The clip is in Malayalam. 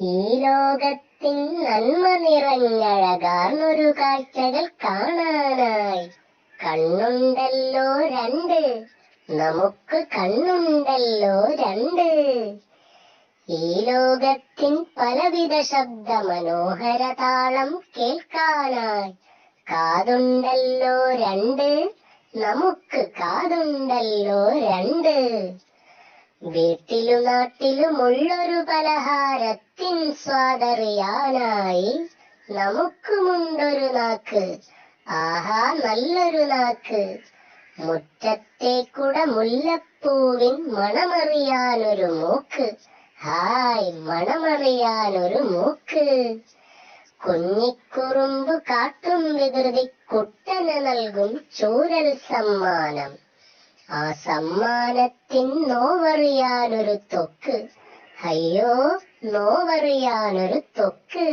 ഈ ലോകത്തിൻ നന്മ നിറഞ്ഞഴകാർന്നൊരു കാഴ്ചകൾ കാണാനായി. കണ്ണുണ്ടല്ലോ രണ്ട്. നമുക്ക് കണ്ണുണ്ടല്ലോ രണ്ട്. ഈ ലോകത്തിൻ പലവിധ ശബ്ദ മനോഹര താളം കേൾക്കാനായി. കാതുണ്ടല്ലോ രണ്ട്. നമുക്ക് കാതുണ്ടല്ലോ രണ്ട്. വീട്ടിലും നാട്ടിലുമുള്ളൊരു പലഹാരത്തിൻ സ്വാദറിയാനായി നമുക്കുമുണ്ടൊരു നാക്ക്. ആഹാ നല്ലൊരു നാക്ക്. മുറ്റത്തെ കുട മുല്ലപ്പൂവിൻ മണമറിയാനൊരു മൂക്ക്. ഹായ് മണമറിയാനൊരു മൂക്ക്. കുഞ്ഞിക്കുറുമ്പ് കാട്ടും വികൃതി കുട്ടന് നൽകും ചൂരൽ സമ്മാനം. ആ സമ്മാനത്തിൻ നോവറിയാനൊരു തൊക്ക്. അയ്യോ നോവറിയാനൊരു തൊക്ക്